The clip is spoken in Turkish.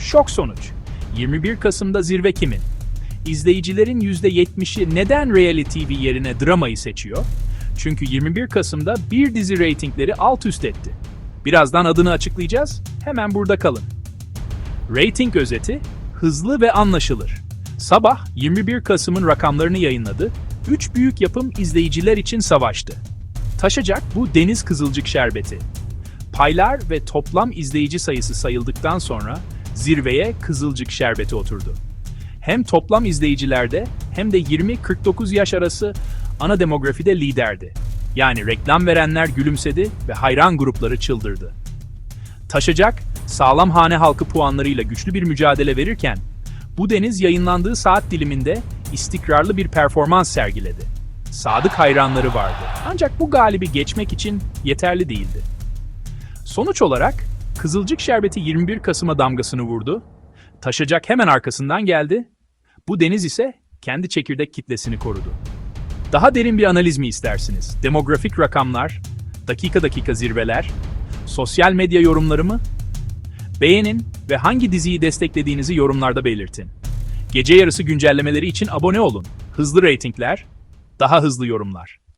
Şok sonuç. 21 Kasım'da zirve kimin? İzleyicilerin %70'i neden reality TV yerine dramayı seçiyor? Çünkü 21 Kasım'da bir dizi reytingleri alt üst etti. Birazdan adını açıklayacağız. Hemen burada kalın. Rating özeti hızlı ve anlaşılır. Sabah 21 Kasım'ın rakamlarını yayınladı. Üç büyük yapım izleyiciler için savaştı. Taşacak bu Deniz Kızılcık Şerbeti. Paylar ve toplam izleyici sayısı sayıldıktan sonra zirveye Kızılcık Şerbeti oturdu. Hem toplam izleyicilerde hem de 20-49 yaş arası ana demografide liderdi. Yani reklam verenler gülümsedi ve hayran grupları çıldırdı. Taşacak, sağlam hane halkı puanlarıyla güçlü bir mücadele verirken, bu deniz yayınlandığı saat diliminde istikrarlı bir performans sergiledi. Sadık hayranları vardı. Ancak bu galibi geçmek için yeterli değildi. Sonuç olarak Kızılcık Şerbeti 21 Kasım'a damgasını vurdu. Taşacak hemen arkasından geldi. Bu deniz ise kendi çekirdek kitlesini korudu. Daha derin bir analiz mi istersiniz? Demografik rakamlar, dakika dakika zirveler, sosyal medya yorumları mı? Beğenin ve hangi diziyi desteklediğinizi yorumlarda belirtin. Gece yarısı güncellemeleri için abone olun. Hızlı reytingler, daha hızlı yorumlar.